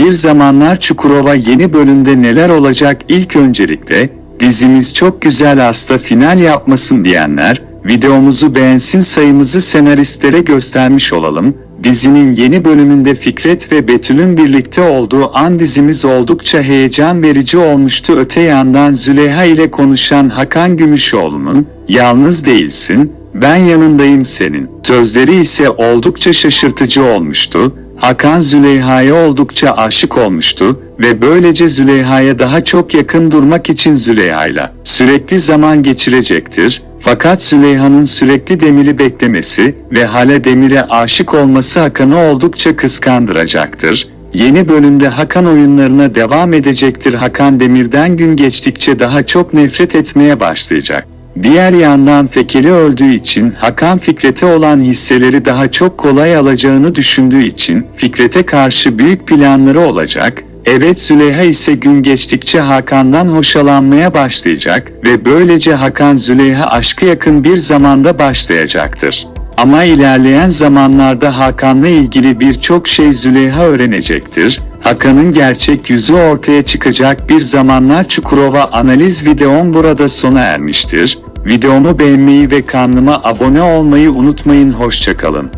Bir zamanlar Çukurova yeni bölümde neler olacak ilk öncelikle dizimiz çok güzel hasta final yapmasın diyenler videomuzu beğensin sayımızı senaristlere göstermiş olalım. Dizinin yeni bölümünde Fikret ve Betül'ün birlikte olduğu an dizimiz oldukça heyecan verici olmuştu. Öte yandan Züleyha ile konuşan Hakan Gümüşoğlu'nun "Yalnız değilsin, ben yanındayım senin." sözleri ise oldukça şaşırtıcı olmuştu. Hakan Züleyha'ya oldukça aşık olmuştu ve böylece Züleyha'ya daha çok yakın durmak için Züleyha'yla sürekli zaman geçirecektir. Fakat Züleyha'nın sürekli Demir'i beklemesi ve hala Demir'e aşık olması Hakan'ı oldukça kıskandıracaktır. Yeni bölümde Hakan oyunlarına devam edecektir. Hakan Demir'den gün geçtikçe daha çok nefret etmeye başlayacak. Diğer yandan Fekeli öldüğü için Hakan Fikret'e olan hisseleri daha çok kolay alacağını düşündüğü için Fikret'e karşı büyük planları olacak. Evet Züleyha ise gün geçtikçe Hakan'dan hoşalanmaya başlayacak ve böylece Hakan Züleyha aşkı yakın bir zamanda başlayacaktır. Ama ilerleyen zamanlarda Hakan'la ilgili birçok şey Züleyha öğrenecektir. Hakan'ın gerçek yüzü ortaya çıkacak bir zamanlar Çukurova analiz videom burada sona ermiştir. Videomu beğenmeyi ve kanalıma abone olmayı unutmayın. Hoşçakalın.